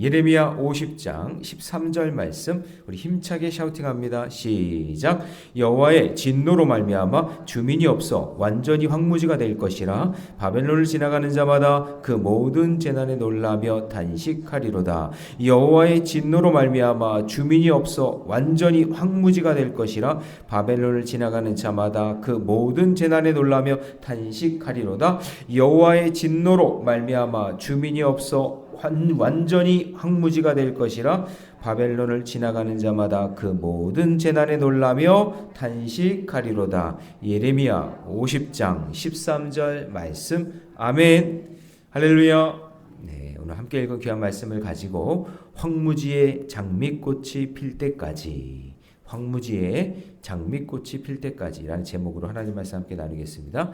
자, 예레미야 50장 13절 말씀 우리 힘차게 샤우팅합니다. 시작. 여호와의 진노로 말미암아 주민이 없어 완전히 황무지가 될 것이라 바벨론을 지나가는 자마다 그 모든 재난에 놀라며 단식하리로다. 여호와의 진노로 말미암아 주민이 없어 완전히 황무지가 될 것이라 바벨론을 지나가는 자마다 그 모든 재난에 놀라며 단식하리로다. 여호와의 진노로 말미암아 주민이 없어 완, 완전히 황무지가 될 것이라 바벨론을 지나가는 자마다 그 모든 재난에 놀라며 단식하리로다. 예레미야 50장 13절 말씀. 아멘. 할렐루야. 네, 오늘 함께 읽은 귀한 말씀을 가지고 황무지의 장미꽃이 필 때까지 황무지의 장미꽃이 필 때까지라는 제목으로 하나님 말씀 함께 나누겠습니다.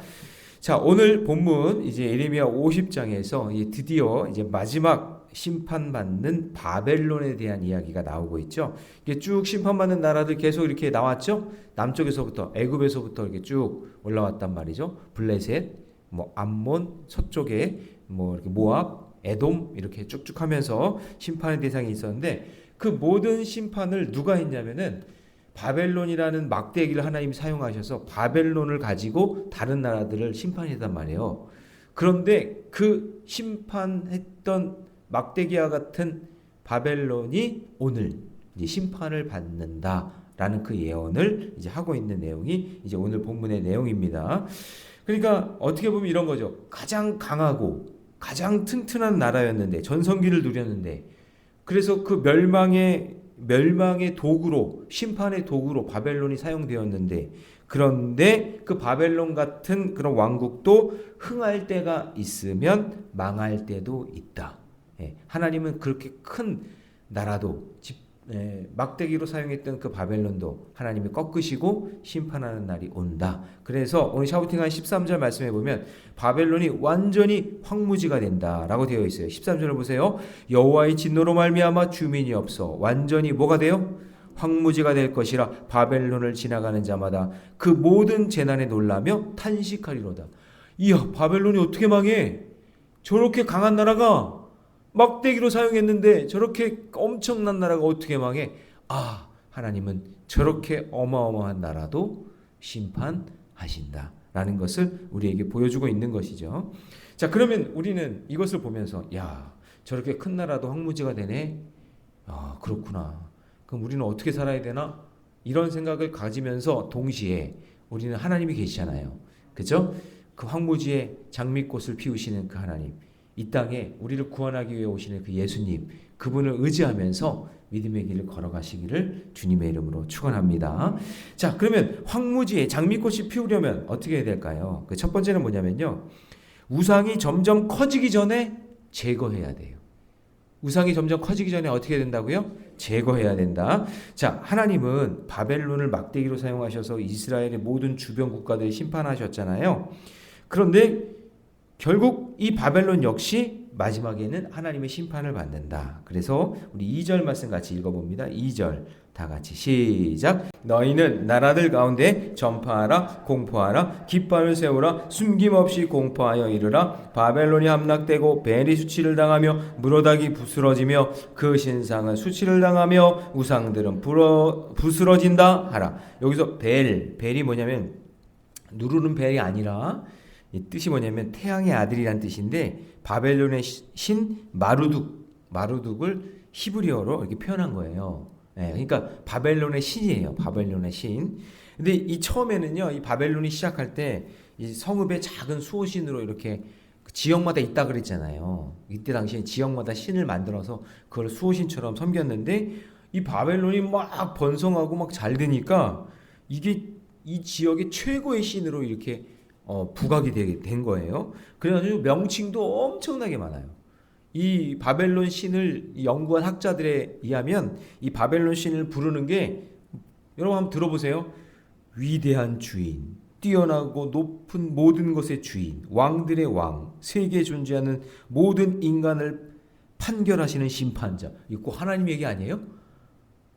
자, 오늘 본문 이제 예레미야 50장에서 이제 드디어 이제 마지막 심판받는 바벨론에 대한 이야기가 나오고 있죠. 이게 쭉 심판받는 나라들 계속 이렇게 나왔죠. 남쪽에서부터 애굽에서부터 이렇게 쭉 올라왔단 말이죠. 블레셋, 뭐 암몬, 서쪽에 뭐 이렇게 모압, 에돔 이렇게 쭉쭉 하면서 심판의 대상이 있었는데 그 모든 심판을 누가 했냐면은 바벨론이라는 막대기를 하나님이 사용하셔서 바벨론을 가지고 다른 나라들을 심판했단 말이에요. 그런데 그 심판했던 막대기와 같은 바벨론이 오늘 심판을 받는다라는 그 예언을 이제 하고 있는 내용이 이제 오늘 본문의 내용입니다. 그러니까 어떻게 보면 이런 거죠. 가장 강하고 가장 튼튼한 나라였는데 전성기를 누렸는데 그래서 그 멸망의 멸망의 도구로 심판의 도구로 바벨론이 사용되었는데 그런데 그 바벨론 같은 그런 왕국도 흥할 때가 있으면 망할 때도 있다. 예, 하나님은 그렇게 큰 나라도 집, 예, 막대기로 사용했던 그 바벨론도 하나님이 꺾으시고 심판하는 날이 온다. 그래서 오늘 샤우팅한 13절 말씀해 보면 바벨론이 완전히 황무지가 된다라고 되어 있어요. 13절을 보세요. 여호와의 진노로 말미암아 주민이 없어 완전히 뭐가 돼요? 황무지가 될 것이라 바벨론을 지나가는 자마다 그 모든 재난에 놀라며 탄식하리로다. 이야 바벨론이 어떻게 망해? 저렇게 강한 나라가 막대기로 사용했는데 저렇게 엄청난 나라가 어떻게 망해? 아, 하나님은 저렇게 어마어마한 나라도 심판하신다. 라는 것을 우리에게 보여주고 있는 것이죠. 자, 그러면 우리는 이것을 보면서, 야, 저렇게 큰 나라도 황무지가 되네? 아, 그렇구나. 그럼 우리는 어떻게 살아야 되나? 이런 생각을 가지면서 동시에 우리는 하나님이 계시잖아요. 그죠? 그 황무지에 장미꽃을 피우시는 그 하나님. 이 땅에 우리를 구원하기 위해 오시는 그 예수님 그분을 의지하면서 믿음의 길을 걸어가시기를 주님의 이름으로 축원합니다. 자, 그러면 황무지에 장미꽃이 피우려면 어떻게 해야 될까요? 그 첫 번째는 뭐냐면요. 우상이 점점 커지기 전에 제거해야 돼요. 우상이 점점 커지기 전에 어떻게 된다고요? 제거해야 된다. 자, 하나님은 바벨론을 막대기로 사용하셔서 이스라엘의 모든 주변 국가들을 심판하셨잖아요. 그런데 결국 이 바벨론 역시 마지막에는 하나님의 심판을 받는다. 그래서 우리 2절 말씀 같이 읽어봅니다. 2절 다 같이 시작. 너희는 나라들 가운데 전파하라, 공포하라, 깃발을 세우라, 숨김없이 공포하여 이르라. 바벨론이 함락되고 벨이 수치를 당하며 무로닥이 부스러지며 그 신상은 수치를 당하며 우상들은 부러, 부스러진다 하라. 여기서 벨, 벨이 뭐냐면 누르는 벨이 아니라 이 뜻이 뭐냐면 태양의 아들이란 뜻인데 바벨론의 신 마루둑 마루둑을 히브리어로 이렇게 표현한 거예요. 네, 그러니까 바벨론의 신이에요. 바벨론의 신. 근데 이 처음에는요, 이 바벨론이 시작할 때 이 성읍의 작은 수호신으로 이렇게 지역마다 있다 그랬잖아요. 이때 당시에 지역마다 신을 만들어서 그걸 수호신처럼 섬겼는데 이 바벨론이 막 번성하고 막 잘 되니까 이게 이 지역의 최고의 신으로 이렇게 어, 부각이 되게 된 거예요. 그래가지고 명칭도 엄청나게 많아요. 이 바벨론 신을 연구한 학자들에 의하면 이 바벨론 신을 부르는 게 여러분 한번 들어보세요. 위대한 주인, 뛰어나고 높은 모든 것의 주인, 왕들의 왕, 세계에 존재하는 모든 인간을 판결하시는 심판자. 이거 꼭 하나님 얘기 아니에요?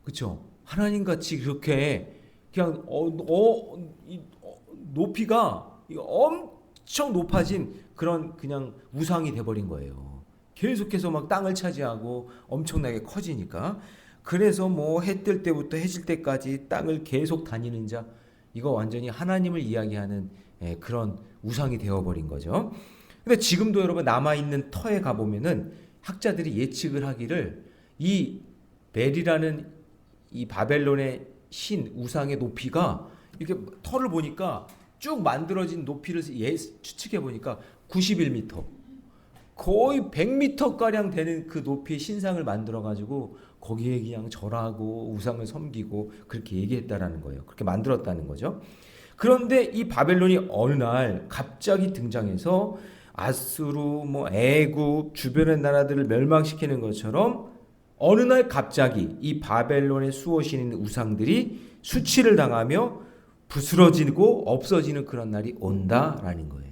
그렇죠? 하나님 같이 그렇게 그냥 어, 어, 이, 어, 높이가 엄청 높아진 그런 그냥 우상이 돼버린 거예요. 계속해서 막 땅을 차지하고 엄청나게 커지니까 그래서 뭐 해 뜰 때부터 해질 때까지 땅을 계속 다니는 자 이거 완전히 하나님을 이야기하는 예, 그런 우상이 되어버린 거죠. 근데 지금도 여러분 남아 있는 터에 가 보면은 학자들이 예측을 하기를 이 벨이라는 이 바벨론의 신 우상의 높이가 이렇게 터를 보니까 쭉 만들어진 높이를 예, 추측해 보니까 91m 거의 100m 가량 되는 그 높이의 신상을 만들어 가지고 거기에 그냥 절하고 우상을 섬기고 그렇게 얘기했다라는 거예요. 그렇게 만들었다는 거죠. 그런데 이 바벨론이 어느 날 갑자기 등장해서 아수르, 뭐 애굽 주변의 나라들을 멸망시키는 것처럼 어느 날 갑자기 이 바벨론의 수호신인 우상들이 수치를 당하며 부스러지고 없어지는 그런 날이 온다라는 거예요.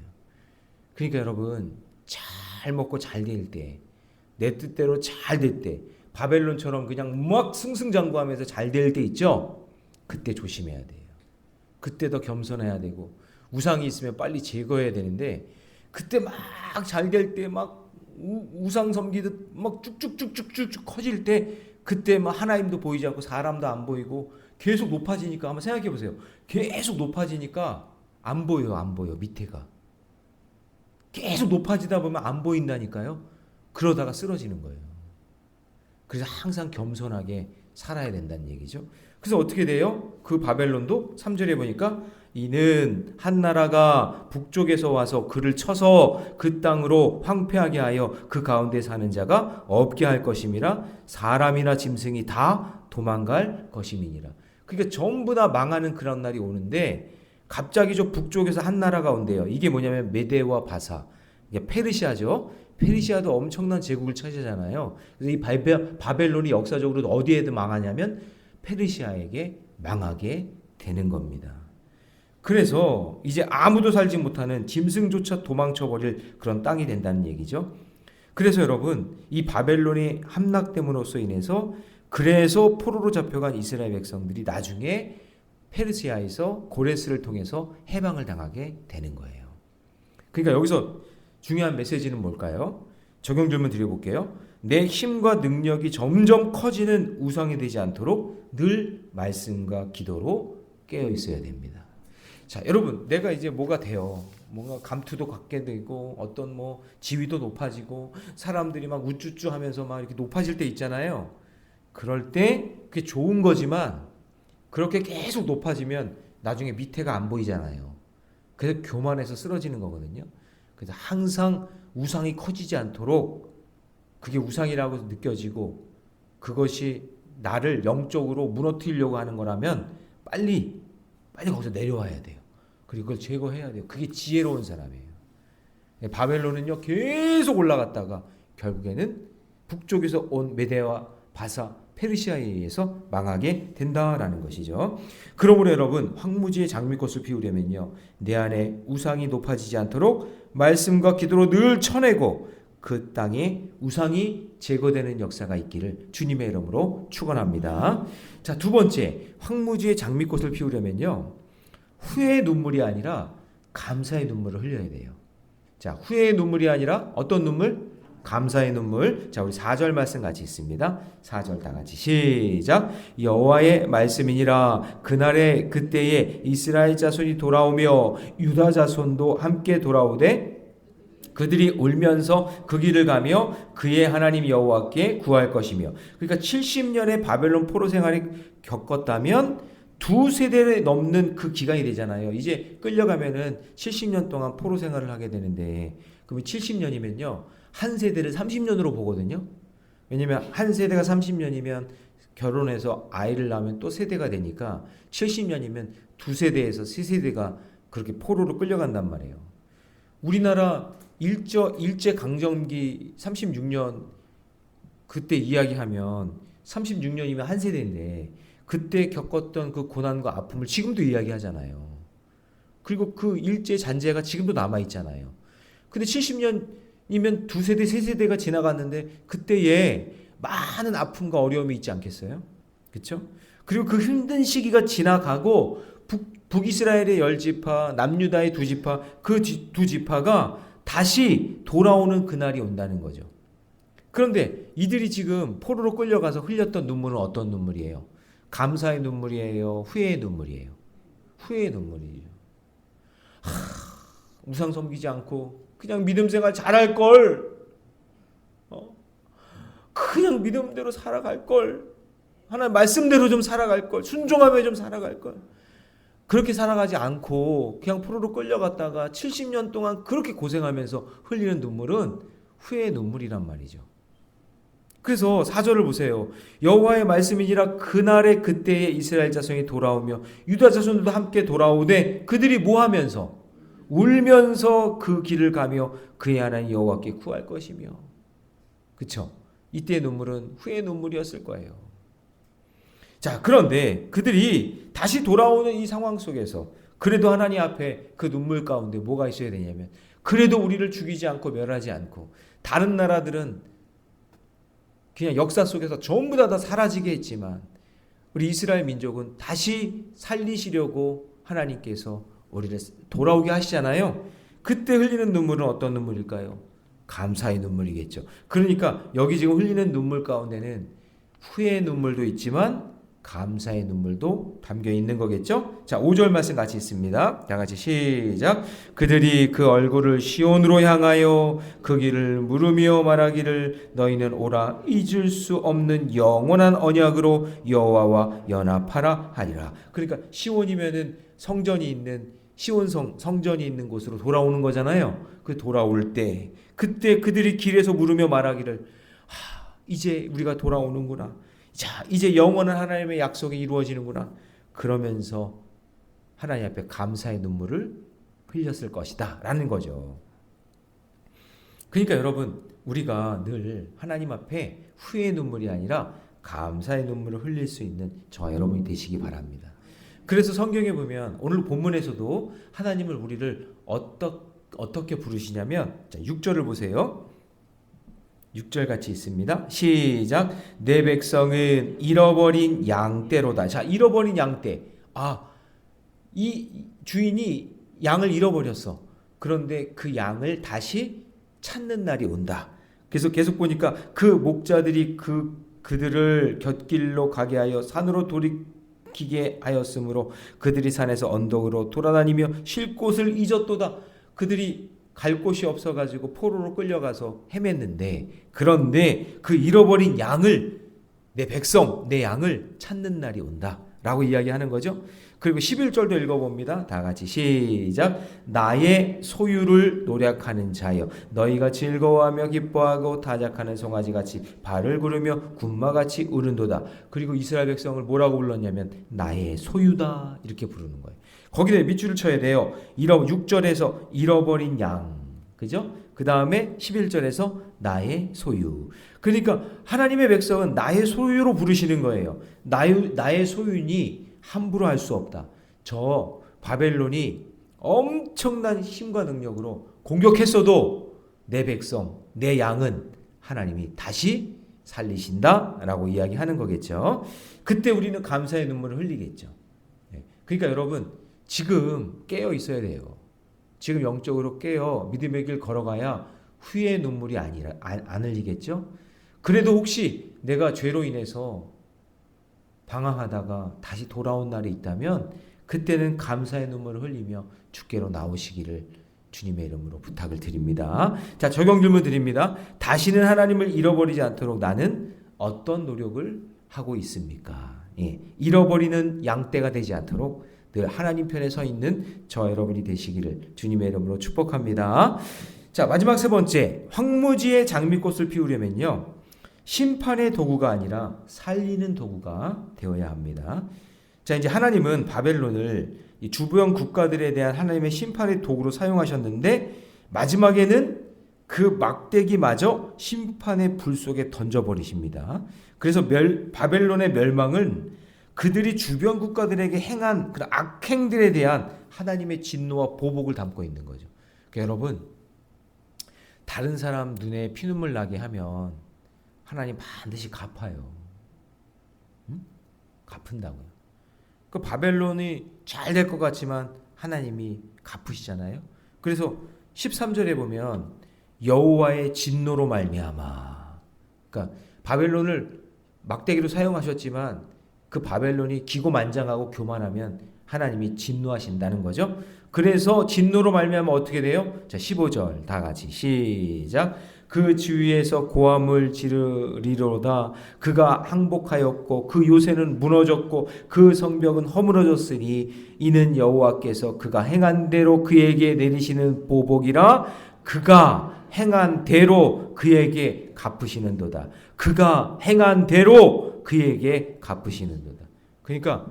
그러니까 여러분 잘 먹고 잘 될 때, 내 뜻대로 잘 될 때, 바벨론처럼 그냥 막 승승장구하면서 잘 될 때 있죠. 그때 조심해야 돼요. 그때 더 겸손해야 되고 우상이 있으면 빨리 제거해야 되는데 그때 막 잘 될 때 막 우상 섬기듯 막 쭉쭉쭉쭉쭉 커질 때 그때 막 하나님도 보이지 않고 사람도 안 보이고 계속 높아지니까 한번 생각해 보세요. 계속 높아지니까 안 보여요, 안 보여 밑에가. 계속 높아지다 보면 안 보인다니까요. 그러다가 쓰러지는 거예요. 그래서 항상 겸손하게 살아야 된다는 얘기죠. 그래서 어떻게 돼요? 그 바벨론도 3절에 보니까 이는 한 나라가 북쪽에서 와서 그를 쳐서 그 땅으로 황폐하게 하여 그 가운데 사는 자가 없게 할 것임이라 사람이나 짐승이 다 도망갈 것임이니라. 그러니까 전부 다 망하는 그런 날이 오는데 갑자기 저 북쪽에서 한 나라가 온대요. 이게 뭐냐면 메데와 바사. 이게 페르시아죠. 페르시아도 엄청난 제국을 차지하잖아요. 그래서 이 바벨론이 역사적으로 어디에도 망하냐면 페르시아에게 망하게 되는 겁니다. 그래서 이제 아무도 살지 못하는 짐승조차 도망쳐 버릴 그런 땅이 된다는 얘기죠. 그래서 여러분 이 바벨론이 함락됨으로써 인해서 그래서 포로로 잡혀간 이스라엘 백성들이 나중에 페르시아에서 고레스를 통해서 해방을 당하게 되는 거예요. 그러니까 여기서 중요한 메시지는 뭘까요? 적용 질문 드려볼게요. 내 힘과 능력이 점점 커지는 우상이 되지 않도록 늘 말씀과 기도로 깨어 있어야 됩니다. 자, 여러분, 내가 이제 뭐가 돼요? 뭔가 감투도 갖게 되고 어떤 뭐 지위도 높아지고 사람들이 막 우쭈쭈 하면서 막 이렇게 높아질 때 있잖아요. 그럴 때 그게 좋은 거지만 그렇게 계속 높아지면 나중에 밑에가 안 보이잖아요. 그래서 교만해서 쓰러지는 거거든요. 그래서 항상 우상이 커지지 않도록 그게 우상이라고 느껴지고 그것이 나를 영적으로 무너뜨리려고 하는 거라면 빨리 빨리 거기서 내려와야 돼요. 그리고 그걸 제거해야 돼요. 그게 지혜로운 사람이에요. 바벨론은요 계속 올라갔다가 결국에는 북쪽에서 온 메데와 바사 페르시아에 의해서 망하게 된다라는 것이죠. 그러므로 여러분 황무지의 장미꽃을 피우려면요 내 안에 우상이 높아지지 않도록 말씀과 기도로 늘 쳐내고 그 땅에 우상이 제거되는 역사가 있기를 주님의 이름으로 축원합니다. 자, 두 번째. 황무지의 장미꽃을 피우려면요. 후회의 눈물이 아니라 감사의 눈물을 흘려야 돼요. 자, 후회의 눈물이 아니라 어떤 눈물? 감사의 눈물. 자, 우리 4절 말씀 같이 있습니다. 4절 다 같이 시작. 여호와의 말씀이니라 그날에 그때에 이스라엘 자손이 돌아오며 유다 자손도 함께 돌아오되 그들이 울면서 그 길을 가며 그의 하나님 여호와께 구할 것이며 그러니까 70년의 바벨론 포로 생활이 겪었다면 두 세대를 넘는 그 기간이 되잖아요. 이제 끌려가면은 70년 동안 포로 생활을 하게 되는데 그러면 70년이면요. 한 세대를 30년으로 보거든요. 왜냐면 한 세대가 30년이면 결혼해서 아이를 낳으면 또 세대가 되니까 70년이면 두 세대에서 세 세대가 그렇게 포로로 끌려간단 말이에요. 우리나라 일저 일제 강점기 36년 그때 이야기하면 36년이면 한 세대인데 그때 겪었던 그 고난과 아픔을 지금도 이야기하잖아요. 그리고 그 일제 잔재가 지금도 남아 있잖아요. 근데 70년 이면 두 세대 세 세대가 지나갔는데 그때에 많은 아픔과 어려움이 있지 않겠어요? 그렇죠? 그리고 그 힘든 시기가 지나가고 북, 북이스라엘의 열 지파, 남유다의 두 지파, 그 두 지파가 다시 돌아오는 그날이 온다는 거죠. 그런데 이들이 지금 포로로 끌려가서 흘렸던 눈물은 어떤 눈물이에요? 감사의 눈물이에요? 후회의 눈물이에요? 후회의 눈물이에요. 하, 우상 섬기지 않고 그냥 믿음 생활 잘할 걸. 어? 그냥 믿음대로 살아갈 걸. 하나님 말씀대로 좀 살아갈 걸. 순종하며 좀 살아갈 걸. 그렇게 살아가지 않고 그냥 포로로 끌려갔다가 70년 동안 그렇게 고생하면서 흘리는 눈물은 후회의 눈물이란 말이죠. 그래서 사절을 보세요. 여호와의 말씀이니라 그날에 그때에 이스라엘 자손이 돌아오며 유다 자손들도 함께 돌아오되 그들이 뭐 하면서 울면서 그 길을 가며 그의 하나님 여호와께 구할 것이며. 그쵸? 이때의 눈물은 후의 눈물이었을 거예요. 자 그런데 그들이 다시 돌아오는 이 상황 속에서 그래도 하나님 앞에 그 눈물 가운데 뭐가 있어야 되냐면 그래도 우리를 죽이지 않고 멸하지 않고 다른 나라들은 그냥 역사 속에서 전부 다, 다 사라지게 했지만 우리 이스라엘 민족은 다시 살리시려고 하나님께서 우리를 돌아오게 하시잖아요. 그때 흘리는 눈물은 어떤 눈물일까요? 감사의 눈물이겠죠. 그러니까 여기 지금 흘리는 눈물 가운데는 후회의 눈물도 있지만 감사의 눈물도 담겨 있는 거겠죠? 자, 5절 말씀 같이 있습니다. 다 같이 시작. 그들이 그 얼굴을 시온으로 향하여 그 길을 물으며 말하기를 너희는 오라 잊을 수 없는 영원한 언약으로 여호와와 연합하라 하리라. 그러니까 시온이면은 성전이 있는 시온성 성전이 있는 곳으로 돌아오는 거잖아요. 그 돌아올 때 그때 그들이 길에서 물으며 말하기를 하, 이제 우리가 돌아오는구나. 자, 이제 영원한 하나님의 약속이 이루어지는구나. 그러면서 하나님 앞에 감사의 눈물을 흘렸을 것이다. 라는 거죠. 그러니까 여러분, 우리가 늘 하나님 앞에 후회의 눈물이 아니라 감사의 눈물을 흘릴 수 있는 저 여러분이 되시기 바랍니다. 그래서 성경에 보면 오늘 본문에서도 하나님을 우리를 어떠, 어떻게 부르시냐면 자, 6절을 보세요. 6절 같이 있습니다. 시작. 내 백성은 잃어버린 양떼로다. 자, 잃어버린 양떼. 아, 이 주인이 양을 잃어버렸어. 그런데 그 양을 다시 찾는 날이 온다. 그래서 계속 보니까 그 목자들이 그 그들을 곁길로 가게 하여 산으로 돌이 키게 하였으므로 그들이 산에서 언덕으로 돌아다니며 쉴 곳을 잊었도다. 그들이 갈 곳이 없어가지고 포로로 끌려가서 헤맸는데 그런데 그 잃어버린 양을 내 백성 내 양을 찾는 날이 온다 라고 이야기하는 거죠. 그리고 11절도 읽어봅니다. 다 같이 시작. 나의 소유를 노력하는 자여 너희가 즐거워하며 기뻐하고 타작하는 송아지 같이 발을 구르며 군마같이 우는도다. 그리고 이스라엘 백성을 뭐라고 불렀냐면 나의 소유다 이렇게 부르는 거예요. 거기에 밑줄을 쳐야 돼요. 잃어 6절에서 잃어버린 양. 그죠? 그 다음에 11절에서 나의 소유. 그러니까 하나님의 백성은 나의 소유로 부르시는 거예요. 나의, 나의 소유니 함부로 할 수 없다. 저 바벨론이 엄청난 힘과 능력으로 공격했어도 내 백성, 내 양은 하나님이 다시 살리신다 라고 이야기하는 거겠죠. 그때 우리는 감사의 눈물을 흘리겠죠. 네. 그러니까 여러분 지금 깨어 있어야 돼요. 지금 영적으로 깨어 믿음의 길 걸어가야 후의 눈물이 아니라 안, 안 흘리겠죠. 그래도 혹시 내가 죄로 인해서 방황하다가 다시 돌아온 날이 있다면 그때는 감사의 눈물을 흘리며 주께로 나오시기를 주님의 이름으로 부탁을 드립니다. 자, 적용 질문 드립니다. 다시는 하나님을 잃어버리지 않도록 나는 어떤 노력을 하고 있습니까? 예, 잃어버리는 양떼가 되지 않도록 늘 하나님 편에 서 있는 저 여러분이 되시기를 주님의 이름으로 축복합니다. 자, 마지막 세 번째. 황무지에 장미꽃을 피우려면요. 심판의 도구가 아니라 살리는 도구가 되어야 합니다. 자, 이제 하나님은 바벨론을 이 주변 국가들에 대한 하나님의 심판의 도구로 사용하셨는데 마지막에는 그 막대기마저 심판의 불 속에 던져버리십니다. 그래서 멸, 바벨론의 멸망은 그들이 주변 국가들에게 행한 그 악행들에 대한 하나님의 진노와 보복을 담고 있는 거죠. 그러니까 여러분, 다른 사람 눈에 피눈물 나게 하면 하나님 반드시 갚아요. 응? 갚은다고요. 그 바벨론이 잘 될 것 같지만 하나님이 갚으시잖아요. 그래서 13절에 보면 여호와의 진노로 말미암아 그러니까 바벨론을 막대기로 사용하셨지만 그 바벨론이 기고만장하고 교만하면 하나님이 진노하신다는 거죠. 그래서 진노로 말미암아 어떻게 돼요? 자, 15절 다 같이 시작. 그 주위에서 고함을 지르리로다. 그가 항복하였고 그 요새는 무너졌고 그 성벽은 허물어졌으니 이는 여호와께서 그가 행한 대로 그에게 내리시는 보복이라 그가 행한 대로 그에게 갚으시는도다. 그가 행한 대로 그에게 갚으시는도다. 그러니까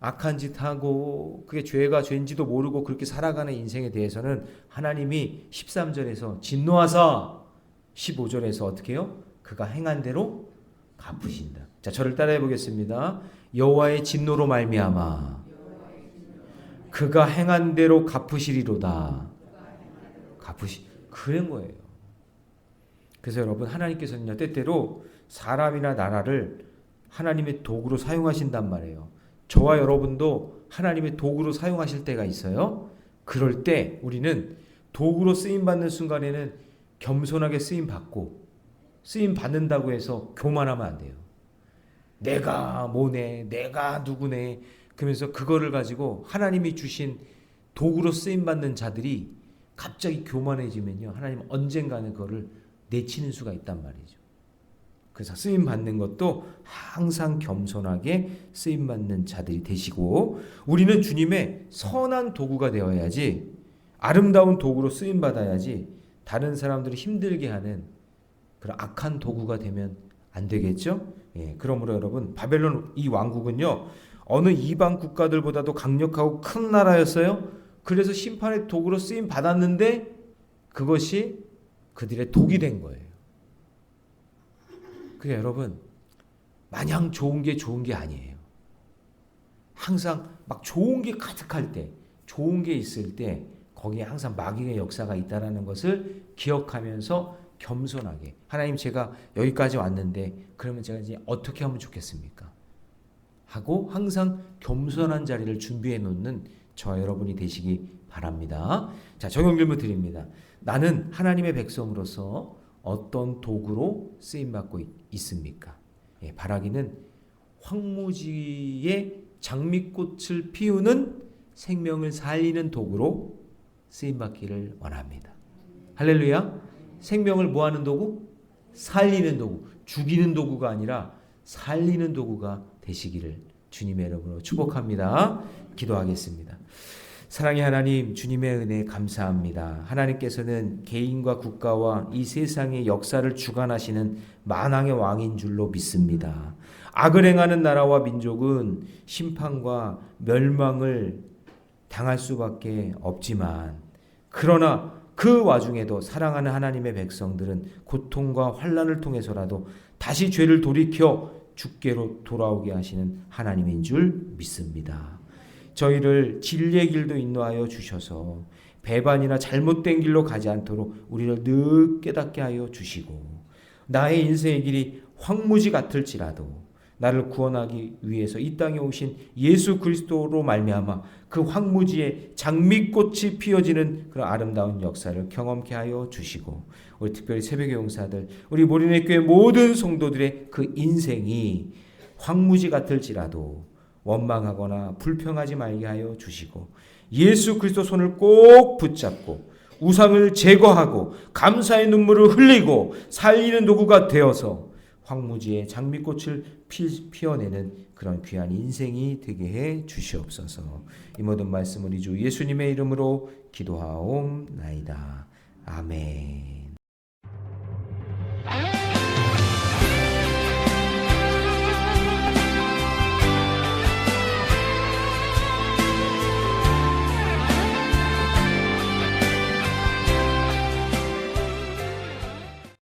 악한 짓 하고 그게 죄가 죄인지도 모르고 그렇게 살아가는 인생에 대해서는 하나님이 13절에서 진노하사 15절에서 어떻게 해요? 그가 행한 대로 갚으신다. 자, 저를 따라해 보겠습니다. 여호와의 진노로 말미암아 그가 행한 대로 갚으시리로다. 갚으시 그런 거예요. 그래서 여러분 하나님께서는요 때때로 사람이나 나라를 하나님의 도구로 사용하신단 말이에요. 저와 여러분도 하나님의 도구로 사용하실 때가 있어요. 그럴 때 우리는 도구로 쓰임 받는 순간에는 겸손하게 쓰임 받고 쓰임 받는다고 해서 교만하면 안 돼요. 내가 뭐네, 내가 누구네. 그러면서 그거를 가지고 하나님이 주신 도구로 쓰임 받는 자들이 갑자기 교만해지면요. 하나님 언젠가는 그거를 내치는 수가 있단 말이죠. 그래서 쓰임 받는 것도 항상 겸손하게 쓰임 받는 자들이 되시고 우리는 주님의 선한 도구가 되어야지 아름다운 도구로 쓰임 받아야지 다른 사람들을 힘들게 하는 그런 악한 도구가 되면 안 되겠죠? 예, 그러므로 여러분 바벨론 이 왕국은요 어느 이방 국가들보다도 강력하고 큰 나라였어요. 그래서 심판의 도구로 쓰임 받았는데 그것이 그들의 독이 된 거예요. 그래 여러분 마냥 좋은 게 좋은 게 아니에요. 항상 막 좋은 게 가득할 때, 좋은 게 있을 때 거기에 항상 마귀의 역사가 있다라는 것을 기억하면서 겸손하게 하나님 제가 여기까지 왔는데 그러면 제가 이제 어떻게 하면 좋겠습니까? 하고 항상 겸손한 자리를 준비해 놓는 저 여러분이 되시기 바랍니다. 자, 적용 질문 드립니다. 나는 하나님의 백성으로서 어떤 도구로 쓰임 받고 있습니까? 예, 바라기는 황무지에 장미꽃을 피우는 생명을 살리는 도구로 쓰임 받기를 원합니다. 할렐루야. 생명을 뭐 하는 도구? 살리는 도구. 죽이는 도구가 아니라 살리는 도구가 되시기를 주님의 이름으로 축복합니다. 기도하겠습니다. 사랑의 하나님, 주님의 은혜 감사합니다. 하나님께서는 개인과 국가와 이 세상의 역사를 주관하시는 만왕의 왕인 줄로 믿습니다. 악을 행하는 나라와 민족은 심판과 멸망을 당할 수밖에 없지만, 그러나 그 와중에도 사랑하는 하나님의 백성들은 고통과 환란을 통해서라도 다시 죄를 돌이켜 주께로 돌아오게 하시는 하나님인 줄 믿습니다. 저희를 진리의 길도 인도하여 주셔서 배반이나 잘못된 길로 가지 않도록 우리를 늘 깨닫게 하여 주시고 나의 인생의 길이 황무지 같을지라도 나를 구원하기 위해서 이 땅에 오신 예수 그리스도로 말미암아 그 황무지에 장미꽃이 피어지는 그런 아름다운 역사를 경험케 하여 주시고 우리 특별히 새벽의 용사들 우리 모리네 교회 모든 성도들의 그 인생이 황무지 같을지라도 원망하거나 불평하지 말게 하여 주시고 예수 그리스도 손을 꼭 붙잡고 우상을 제거하고 감사의 눈물을 흘리고 살리는 도구가 되어서 황무지에 장미꽃을 피, 피어내는 그런 귀한 인생이 되게 해 주시옵소서. 이 모든 말씀 우리 주 예수님의 이름으로 기도하옵나이다. 아멘.